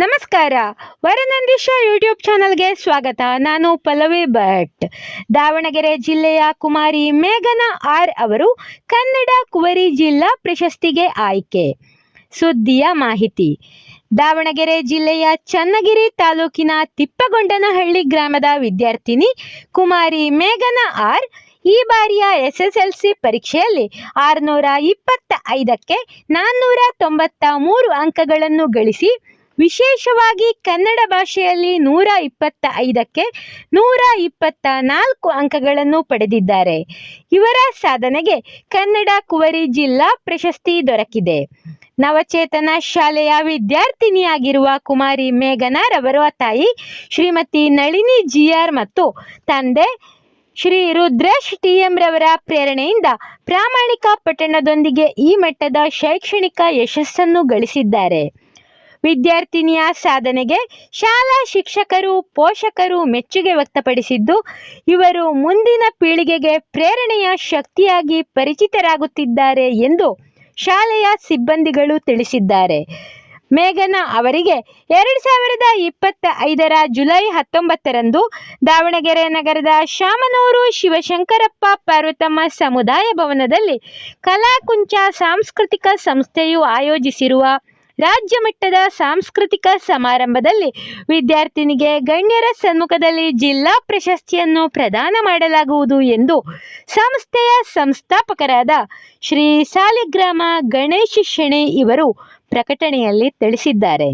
ನಮಸ್ಕಾರ. ವರನಂದೀಶ ಯೂಟ್ಯೂಬ್ ಚಾನಲ್ಗೆ ಸ್ವಾಗತ. ನಾನು ಪಲ್ಲವಿ ಭಟ್. ದಾವಣಗೆರೆ ಜಿಲ್ಲೆಯ ಕುಮಾರಿ ಮೇಘನ ಆರ್ ಅವರು ಕನ್ನಡ ಕುವರಿ ಜಿಲ್ಲಾ ಪ್ರಶಸ್ತಿಗೆ ಆಯ್ಕೆ. ಸುದ್ದಿಯ ಮಾಹಿತಿ. ದಾವಣಗೆರೆ ಜಿಲ್ಲೆಯ ಚನ್ನಗಿರಿ ತಾಲೂಕಿನ ತಿಪ್ಪಗೊಂಡನಹಳ್ಳಿ ಗ್ರಾಮದ ವಿದ್ಯಾರ್ಥಿನಿ ಕುಮಾರಿ ಮೇಘನ ಆರ್ ಈ ಬಾರಿಯ ಎಸ್ ಎಸ್ ಎಲ್ ಸಿ ಪರೀಕ್ಷೆಯಲ್ಲಿ ಆರುನೂರ ಇಪ್ಪತ್ತ ಐದಕ್ಕೆ ನಾನ್ನೂರ ತೊಂಬತ್ತ ಮೂರು ಅಂಕಗಳನ್ನು ಗಳಿಸಿ ವಿಶೇಷವಾಗಿ ಕನ್ನಡ ಭಾಷೆಯಲ್ಲಿ ನೂರ ಇಪ್ಪತ್ತ ಐದಕ್ಕೆ ನೂರ ಇಪ್ಪತ್ತ ನಾಲ್ಕು ಅಂಕಗಳನ್ನು ಪಡೆದಿದ್ದಾರೆ. ಇವರ ಸಾಧನೆಗೆ ಕನ್ನಡ ಕುವರಿ ಜಿಲ್ಲಾ ಪ್ರಶಸ್ತಿ ದೊರಕಿದೆ. ನವಚೇತನ ಶಾಲೆಯ ವಿದ್ಯಾರ್ಥಿನಿಯಾಗಿರುವ ಕುಮಾರಿ ಮೇಘನಾರವರ ತಾಯಿ ಶ್ರೀಮತಿ ನಳಿನಿ ಜಿಆರ್ ಮತ್ತು ತಂದೆ ಶ್ರೀ ರುದ್ರೇಶ್ ಟಿಎಂ ರವರ ಪ್ರೇರಣೆಯಿಂದ ಪ್ರಾಮಾಣಿಕ ಪಟ್ಟಣದೊಂದಿಗೆ ಈ ಮಟ್ಟದ ಶೈಕ್ಷಣಿಕ ಯಶಸ್ಸನ್ನು ಗಳಿಸಿದ್ದಾರೆ. ವಿದ್ಯಾರ್ಥಿನಿಯ ಸಾಧನೆಗೆ ಶಾಲಾ ಶಿಕ್ಷಕರು, ಪೋಷಕರು ಮೆಚ್ಚುಗೆ ವ್ಯಕ್ತಪಡಿಸಿದ್ದು, ಇವರು ಮುಂದಿನ ಪೀಳಿಗೆಗೆ ಪ್ರೇರಣೆಯ ಶಕ್ತಿಯಾಗಿ ಪರಿಚಿತರಾಗುತ್ತಿದ್ದಾರೆ ಎಂದು ಶಾಲೆಯ ಸಿಬ್ಬಂದಿಗಳು ತಿಳಿಸಿದ್ದಾರೆ. ಮೇಘನಾ ಅವರಿಗೆ ಎರಡು ಸಾವಿರದ ಇಪ್ಪತ್ತ ಐದರ ಜುಲೈ ಹತ್ತೊಂಬತ್ತರಂದು ದಾವಣಗೆರೆ ನಗರದ ಶಾಮನೂರು ಶಿವಶಂಕರಪ್ಪ ಪಾರ್ವತಮ್ಮ ಸಮುದಾಯ ಭವನದಲ್ಲಿ ಕಲಾಕುಂಚ ಸಾಂಸ್ಕೃತಿಕ ಸಂಸ್ಥೆಯು ಆಯೋಜಿಸಿರುವ ರಾಜ್ಯ ಮಟ್ಟದ ಸಾಂಸ್ಕೃತಿಕ ಸಮಾರಂಭದಲ್ಲಿ ವಿದ್ಯಾರ್ಥಿನಿಗೆ ಗಣ್ಯರ ಸಮ್ಮುಖದಲ್ಲಿ ಜಿಲ್ಲಾ ಪ್ರಶಸ್ತಿಯನ್ನು ಪ್ರದಾನ ಮಾಡಲಾಗುವುದು ಎಂದು ಸಂಸ್ಥೆಯ ಸಂಸ್ಥಾಪಕರಾದ ಶ್ರೀ ಸಾಲಿಗ್ರಾಮ ಗಣೇಶ್ ಶೆಣೆ ಇವರು ಪ್ರಕಟಣೆಯಲ್ಲಿ ತಿಳಿಸಿದ್ದಾರೆ.